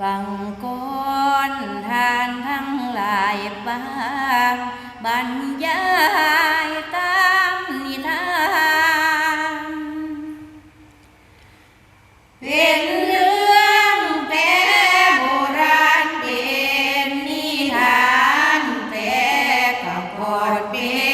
ฟังก้อนทานทั้งหลายบางบรรยายตามนิทานเป็นเรื่องแต่โบราณเป็นนิทานแต่ก็กอดเป็น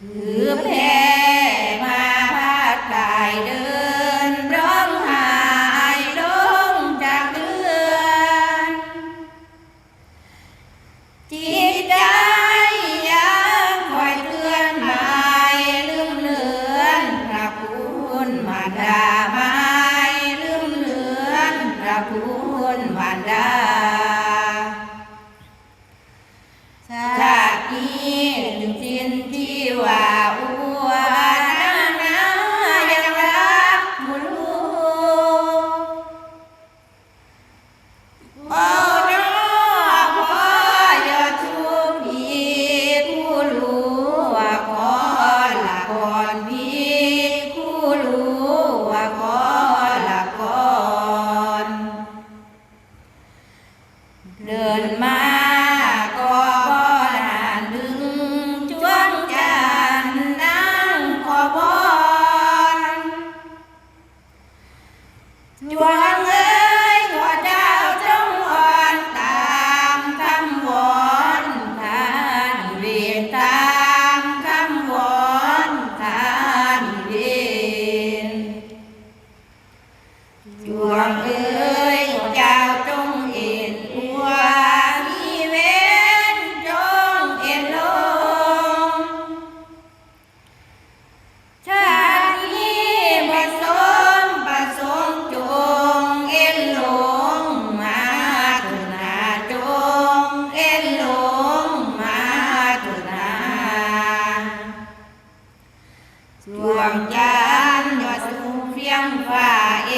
Hmm. 你玩 ดวงจันทร์ยอดสูงเพียงฟ้าเอ